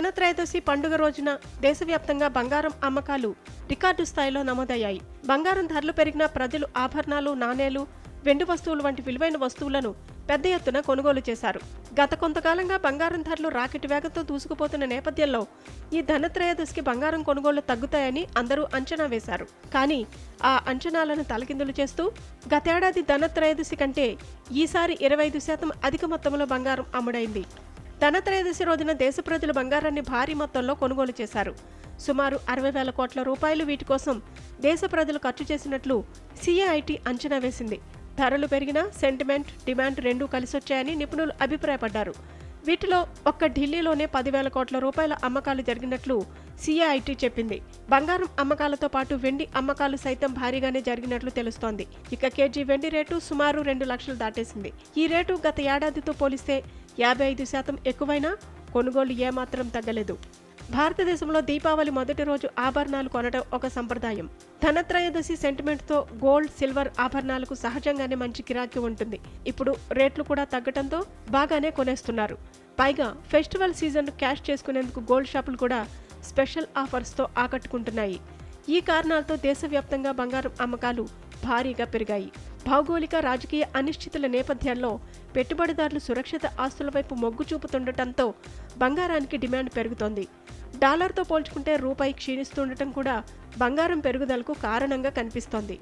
ధనత్రయోదశి పండుగ రోజున దేశవ్యాప్తంగా బంగారం అమ్మకాలు రికార్డు స్థాయిలో నమోదయ్యాయి. బంగారం ధరలు పెరిగిన ప్రజలు ఆభరణాలు నాణేలు వెండి వస్తువులు వంటి విలువైన వస్తువులను పెద్ద ఎత్తున కొనుగోలు చేశారు. గత కొంతకాలంగా బంగారం ధరలు రాకెట్ వేగంతో దూసుకుపోతున్న నేపథ్యంలో ఈ ధనత్రయోదశికి బంగారం కొనుగోళ్ళు తగ్గుతాయని అందరూ అంచనా వేశారు. కానీ ఆ అంచనాలను తలకిందులు చేస్తూ గతేడాది ధనత్రయోదశి కంటే ఈసారి ఇరవై ఐదు శాతం అధిక మొత్తంలో బంగారం అమ్ముడైంది. ధనత్రయోదశి రోజున దేశ ప్రజలు బంగారాన్ని భారీ మొత్తంలో కొనుగోలు చేశారు. సుమారు అరవై వేల కోట్ల రూపాయలు వీటి కోసం దేశ ప్రజలు ఖర్చు చేసినట్లు సిఐఐటి అంచనా వేసింది. ధరలు పెరిగినా సెంటిమెంట్ డిమాండ్ రెండూ కలిసొచ్చాయని నిపుణులు అభిప్రాయపడ్డారు. వీటిలో ఒక్క ఢిల్లీలోనే పదివేల కోట్ల రూపాయల అమ్మకాలు జరిగినట్లు సిఐఐటి చెప్పింది. బంగారం అమ్మకాలతో పాటు వెండి అమ్మకాలు సైతం భారీగానే జరిగినట్లు తెలుస్తోంది. ఇక కేజీ వెండి రేటు సుమారు రెండు లక్షలు దాటేసింది. ఈ రేటు గత ఏడాదితో పోలిస్తే యాభై ఐదు శాతం ఎక్కువైనా కొనుగోలు ఏమాత్రం తగ్గలేదు. భారతదేశంలో దీపావళి మొదటి రోజు ఆభరణాలు కొనడం ఒక సంప్రదాయం. ధనత్రయోదశి సెంటిమెంట్తో గోల్డ్ సిల్వర్ ఆభరణాలకు సహజంగానే మంచి గిరాకీ ఉంటుంది. ఇప్పుడు రేట్లు కూడా తగ్గడంతో బాగానే కొనేస్తున్నారు. పైగా ఫెస్టివల్ సీజన్ క్యాష్ చేసుకునేందుకు గోల్డ్ షాపులు కూడా స్పెషల్ ఆఫర్స్తో ఆకట్టుకుంటున్నాయి. ఈ కారణాలతో దేశవ్యాప్తంగా బంగారం అమ్మకాలు భారీగా పెరిగాయి. భౌగోళిక రాజకీయ అనిశ్చితుల నేపథ్యంలో పెట్టుబడిదారులు సురక్షిత ఆస్తుల వైపు మొగ్గు చూపుతుండటంతో బంగారానికి డిమాండ్ పెరుగుతోంది. డాలర్తో పోల్చుకుంటే రూపాయి క్షీణిస్తుండటం కూడా బంగారం పెరుగుదలకు కారణంగా కనిపిస్తోంది.